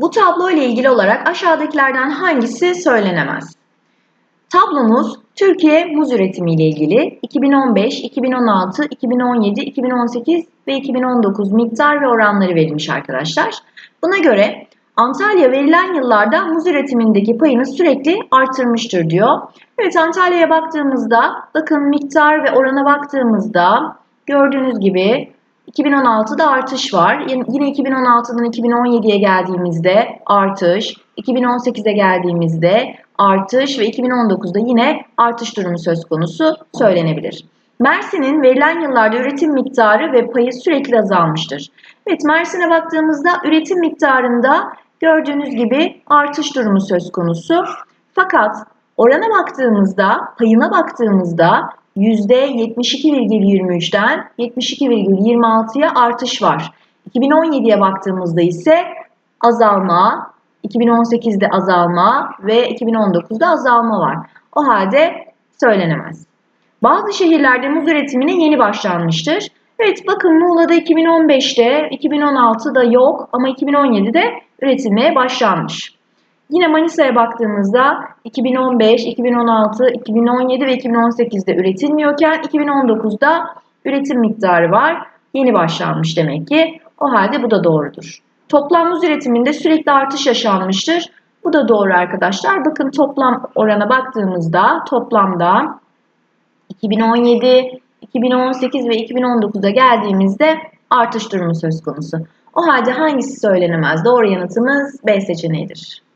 Bu tablo ile ilgili olarak aşağıdakilerden hangisi söylenemez? Tablomuz Türkiye muz üretimi ile ilgili 2015, 2016, 2017, 2018 ve 2019 miktar ve oranları verilmiş arkadaşlar. Buna göre Antalya verilen yıllarda muz üretimindeki payını sürekli artırmıştır diyor. Evet Antalya'ya baktığımızda bakın miktar ve orana baktığımızda gördüğünüz gibi 2016'da artış var. Yine 2016'dan 2017'ye geldiğimizde artış, 2018'e geldiğimizde artış ve 2019'da yine artış durumu söz konusu söylenebilir. Mersin'in verilen yıllarda üretim miktarı ve payı sürekli azalmıştır. Evet Mersin'e baktığımızda üretim miktarında gördüğünüz gibi artış durumu söz konusu. Fakat orana baktığımızda, payına baktığımızda %72,23'den 72,26'ya artış var. 2017'ye baktığımızda ise azalma, 2018'de azalma ve 2019'da azalma var. O halde söylenemez. Bazı şehirlerde muz üretimine yeni başlanmıştır. Evet bakın Muğla'da 2015'te, 2016'da yok ama 2017'de üretilmeye başlanmış. Yine Manisa'ya baktığımızda 2015, 2016, 2017 ve 2018'de üretilmiyorken 2019'da üretim miktarı var. Yeni başlanmış demek ki. O halde bu da doğrudur. Toplam muz üretiminde sürekli artış yaşanmıştır. Bu da doğru arkadaşlar. Bakın toplam orana baktığımızda toplamda 2017, 2018 ve 2019'a geldiğimizde artış durumu söz konusu. O halde hangisi söylenemez? Doğru yanıtımız B seçeneğidir.